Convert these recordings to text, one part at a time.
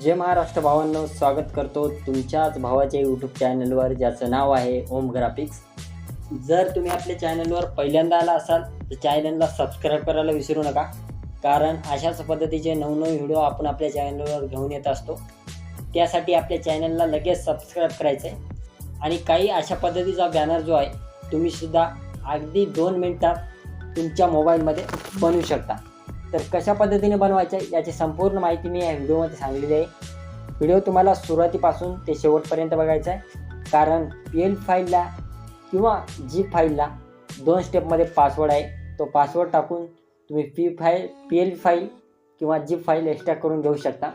जय महाराष्ट्र भावांनो स्वागत करतो तुमच्याच भावाच्या यूट्यूब चॅनलवर ज्याचं नाव आहे ओम ग्राफिक्स. जर तुम्ही आपल्या चॅनलवर पहिल्यांदा आला असाल तर चॅनलला सबस्क्राईब करायला विसरू नका कारण अशाच पद्धतीचे नवनवीन व्हिडिओ आपण आपल्या चॅनलवर घेऊन येत असतो. त्यासाठी आपल्या चॅनलला लगेच सबस्क्राईब करायचं आहे आणि काही अशा पद्धतीचा बॅनर जो आहे तुम्हीसुद्धा अगदी दोन मिनटात तुमच्या मोबाईलमध्ये बनवू शकता. तर कशा पद्धतीने बनवायचं आहे याची संपूर्ण माहिती मी या व्हिडिओमध्ये सांगलेली आहे. व्हिडिओ तुम्हाला सुरुवातीपासून ते शेवटपर्यंत बघायचा आहे. कारण पी एल फाईलला किंवा जी फाईलला दोन स्टेपमध्ये पासवर्ड आहे. तो पासवर्ड टाकून तुम्ही P file P L file किंवा जी फाईल एक्स्ट्रा करून घेऊ शकता.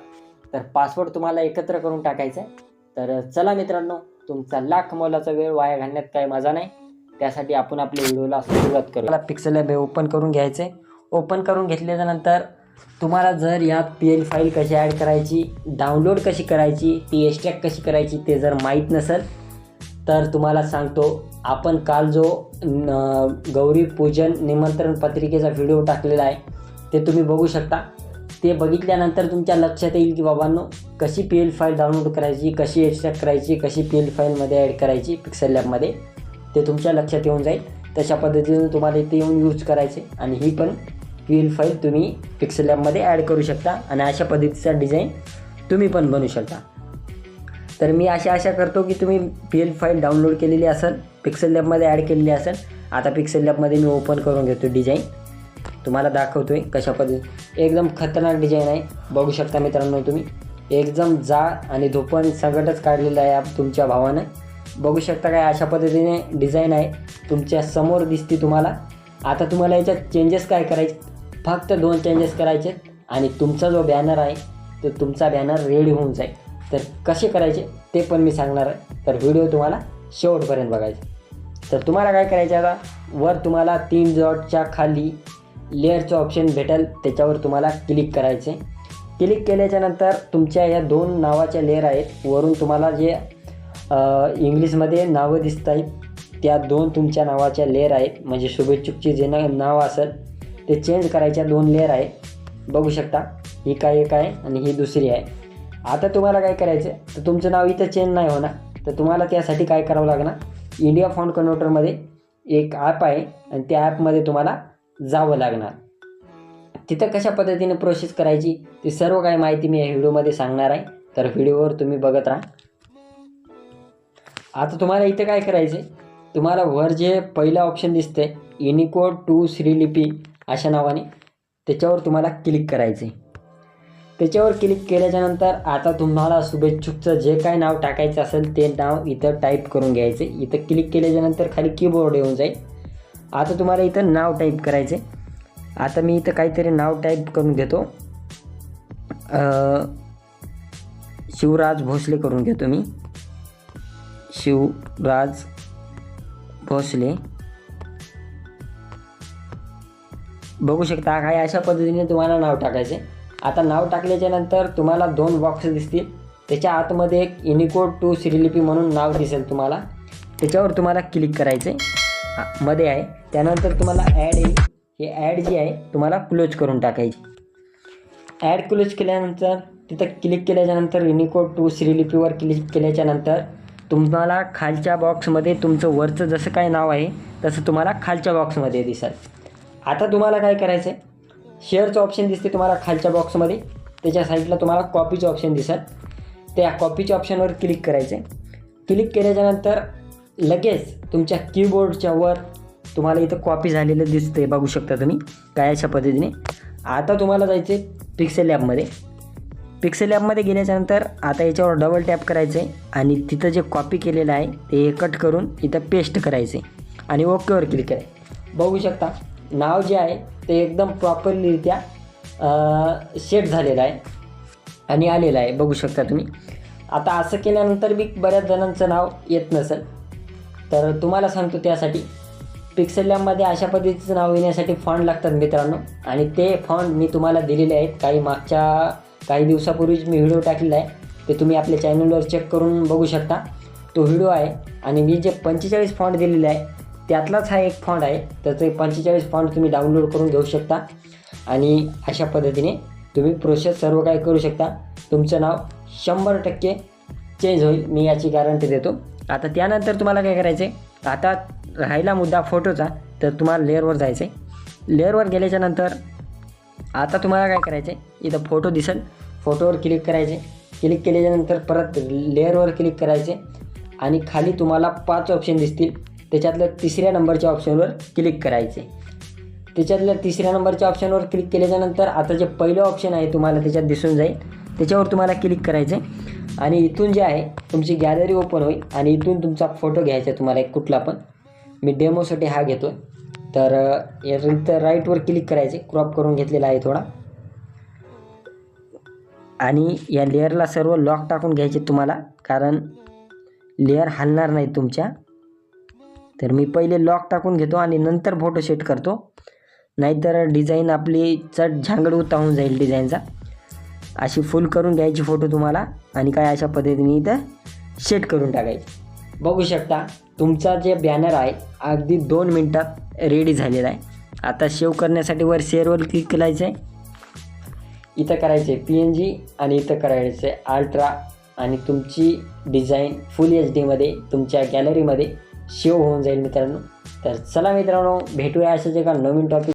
तर पासवर्ड तुम्हाला एकत्र करून टाकायचा आहे. तर चला मित्रांनो तुमचा लाख मोलाचा वेळ वाया घालण्यात काही मजा नाही. त्यासाठी आपण आपल्या व्हिडिओला सुरुवात करू मला पिक्सल ओपन करून घ्यायचं आहे. ओपन करून घेतल्याच्यानंतर तुम्हाला जर यात पी एल फाईल कशी ॲड करायची डाउनलोड कशी करायची ती एक्स्ट्रॅक्ट कशी करायची ते जर माहीत नसेल तर तुम्हाला सांगतो आपण काल जो न- गौरी पूजन निमंत्रण पत्रिकेचा व्हिडिओ टाकलेला आहे ते तुम्ही बघू शकता. ते बघितल्यानंतर तुमच्या लक्षात येईल की बाबांनो कशी पी एल फाईल डाउनलोड करायची कशी एक्स्ट्रॅक्ट करायची कशी पी एल फाईलमध्ये ॲड करायची पिक्सल लॅबमध्ये ते तुमच्या लक्षात येऊन जाईल. तशा पद्धतीने तुम्हाला ते येऊन यूज करायचे आणि ही पण पी एल फाईल तुम्ही पिक्सेल लॅबमध्ये ॲड करू शकता आणि अशा पद्धतीचा डिझाईन तुम्ही पण बनवू शकता. तर मी अशा आशा करतो की तुम्ही पी एल फाईल डाउनलोड केलेली असेल पिक्सेल लॅबमध्ये ॲड केलेली असेल आता पिक्सेल लॅबमध्ये मी ओपन करून घेतो डिझाईन तुम्हाला दाखवतो आहे कशा पद्धती एकदम खतरनाक डिझाईन आहे. बघू शकता मित्रांनो तुम्ही. एकदम जा आणि धोपण सगटच काढलेलं आहे आप- तुमच्या भावानं. बघू शकता काय अशा पद्धतीने डिझाईन आहे. तुमच्यासमोर दिसते तुम्हाला. आता तुम्हाला याच्यात चेंजेस काय करायचे फक्त दोन चेंजेस करायचे आणि तुमचा जो बॅनर आहे तो तुमचा बॅनर रेडी होऊन जाईल. तर कसे करायचे ते पण मी सांगणार आहे. तर व्हिडिओ तुम्हाला शेवटपर्यंत बघायचे. तर तुम्हाला काय करायचं आता? वर तुम्हाला तीन डॉटच्या खाली लेअरचं ऑप्शन भेटेल. त्याच्यावर तुम्हाला क्लिक करायचे. क्लिक केल्याच्यानंतर तुमच्या या दोन नावाच्या लेअर आहेत. वरून तुम्हाला जे इंग्लिशमध्ये नावं दिसत आहेत त्या दोन तुमच्या नावाच्या लेअर आहेत. म्हणजे शुभेच्छुकचे जे ना नाव असेल ते चेंज करायच्या दोन लेअर आहे बघू शकता ही काय एक आहे आणि ही दुसरी आहे. आता तुम्हाला काय करायचं आहे तर तुमचं नाव इथं चेंज नाही होणार. तर तुम्हाला त्यासाठी काय करावं लागणार? इंडिया फॉन्ट कन्व्हर्टरमध्ये एक ॲप आहे आणि त्या ॲपमध्ये तुम्हाला जावं लागणार. तिथं कशा पद्धतीने प्रोसेस करायची ती सर्व काही माहिती मी या व्हिडिओमध्ये सांगणार आहे. तर व्हिडिओवर तुम्ही बघत राहा. आता तुम्हाला इथं काय करायचं तुम्हाला वर जे पहिलं ऑप्शन दिसतंय युनिकोड टू श्रीलिपी अशा नावाने त्याच्यावर तुम्हाला क्लिक करायचे त्याच्यावर क्लिक केल्याच्यानंतर आता तुम्हाला शुभेच्छुकचं जे काय नाव टाकायचं असेल ते नाव इथं टाईप करून घ्यायचे इथं क्लिक केल्याच्यानंतर खाली कीबोर्ड येऊन जाईल. आता तुम्हाला इथं नाव टाईप करायचे आता मी इथं काहीतरी नाव टाईप करून घेतो. शिवराज भोसले करून घेतो मी. शिवराज भोसले. बघू शकता काय अशा पद्धतीने तुम्हाला नाव टाकायचे. आता नाव टाकल्याच्या नंतर तुम्हाला दोन बॉक्स दिसतील. त्याच्या आतमध्ये एक युनिकोड टू श्रीलिपी म्हणून नाव दिसेल तुम्हाला. त्याच्यावर तुम्हाला क्लिक करायचे मध्ये आहे. त्यानंतर तुम्हाला ॲड येईल हे ॲड जी आहे तुम्हाला क्लोज करून टाकायची. ॲड क्लोज केल्यानंतर तिथं क्लिक केल्याच्यानंतर युनिकोड टू श्रीलिपीवर क्लिक केल्याच्यानंतर तुम्हाला खालच्या बॉक्समध्ये तुमचं वरचं जसं काय नाव आहे तसं तुम्हाला खालच्या बॉक्समध्ये दिसेल. आता तुम्हाला काय करायचं आहे शेअरचं ऑप्शन दिसते तुम्हाला खालच्या बॉक्समध्ये त्याच्या साईडला तुम्हाला कॉपीचं ऑप्शन दिसेल. त्या कॉपीच्या ऑप्शनवर क्लिक करायचं आहे क्लिक केल्याच्यानंतर लगेच तुमच्या कीबोर्डच्या वर तुम्हाला इथं कॉपी झालेलं दिसते बघू शकता तुम्ही. काय अशा पद्धतीने. आता तुम्हाला जायचं आहे पिक्सेल ॲपमध्ये पिक्सेल ॲपमध्ये गेल्याच्यानंतर आता याच्यावर डबल टॅप करायचं आहे आणि तिथं जे कॉपी केलेलं आहे ते कट करून इथं पेस्ट करायचे आणि ओकेवर क्लिक करायचं बघू शकता. नाव जे आहे ते एकदम प्रॉपरलीरित्या शेट झालेलं आहे. आणि आलेलं आहे बघू शकता तुम्ही. आता असं केल्यानंतर बी बऱ्याच जणांचं नाव येत नसेल. तर तुम्हाला सांगतो त्यासाठी पिक्सेल लॅबमध्ये अशा पद्धतीचं नाव येण्यासाठी फंड लागतात मित्रांनो. आणि ते फंड मी तुम्हाला दिलेले आहेत. काही मागच्या काही दिवसापूर्वीच मी व्हिडिओ टाकलेला आहे. ते तुम्ही आपल्या चॅनलवर चेक करून बघू शकता. तो व्हिडिओ आहे. आणि मी जे पंचेचाळीस फॉन्ट दिलेले आहे त्यातलाच हा एक फॉन्ट आहे. तर ते पंचेचाळीस फॉन्ट तुम्ही डाउनलोड करून घेऊ शकता. आणि अशा पद्धतीने तुम्ही प्रोसेस सर्व काही करू शकता. तुमचं नाव शंभर टक्के चेंज होईल. मी याची गॅरंटी देतो. आता त्यानंतर तुम्हाला काय करायचं आहे आता राहिला मुद्दा फोटोचा तर तुम्हाला लेअरवर जायचं आहे लेअरवर गेल्याच्यानंतर आता तुम्हाला काय करायचं आहे इथं फोटो दिसेल. फोटोवर क्लिक करायचे क्लिक केल्याच्यानंतर परत लेअरवर क्लिक करायचे आणि खाली तुम्हाला पाच ऑप्शन दिसतील. त्याच्यातल्या तिसऱ्या नंबरच्या ऑप्शनवर क्लिक करायचे. त्याच्यातल्या तिसऱ्या नंबरच्या ऑप्शनवर क्लिक केल्याच्यानंतर आता जे पहिलं ऑप्शन आहे तुम्हाला त्याच्यात दिसून जाईल. त्याच्यावर तुम्हाला क्लिक करायचं आणि इथून जे आहे तुमची गॅलरी ओपन होईल आणि इथून तुमचा फोटो घ्यायचा आहे तुम्हाला एक कुठला पण. मी डेमोसाठी हा घेतो तर यानंतर या राईटवर क्लिक करायचे. क्रॉप करून घेतलेला आहे थोडा. आणि या लेअरला सर्व लॉक टाकून घ्यायचे तुम्हाला. कारण लेअर हलणार नाही तुमच्या. तर मी पहिले लॉक टाकून घेतो आणि नंतर फोटो सेट करतो. नाहीतर डिझाईन आपली चट झांगड होऊन जाईल डिझाईनचा अशी फुल करून घ्यायची फोटो तुम्हाला आणि काय अशा पद्धतीने इथं सेट करून टाकायची. बघू शकता तुमचा जे बॅनर आहे अगदी दोन मिनटात रेडी झालेला आहे. आता सेव्ह करण्यासाठी वर शेअरवर क्लिक करायचं आहे इथं करायचं आहे पी एन जी आणि इथं करायचं आहे अल्ट्रा आणि तुमची डिझाईन फुल एच डीमध्ये तुमच्या गॅलरीमध्ये शिव होऊन जाईल मित्रांनो. तर चला मित्रांनो भेटूया अशाच एका नवीन टॉपिक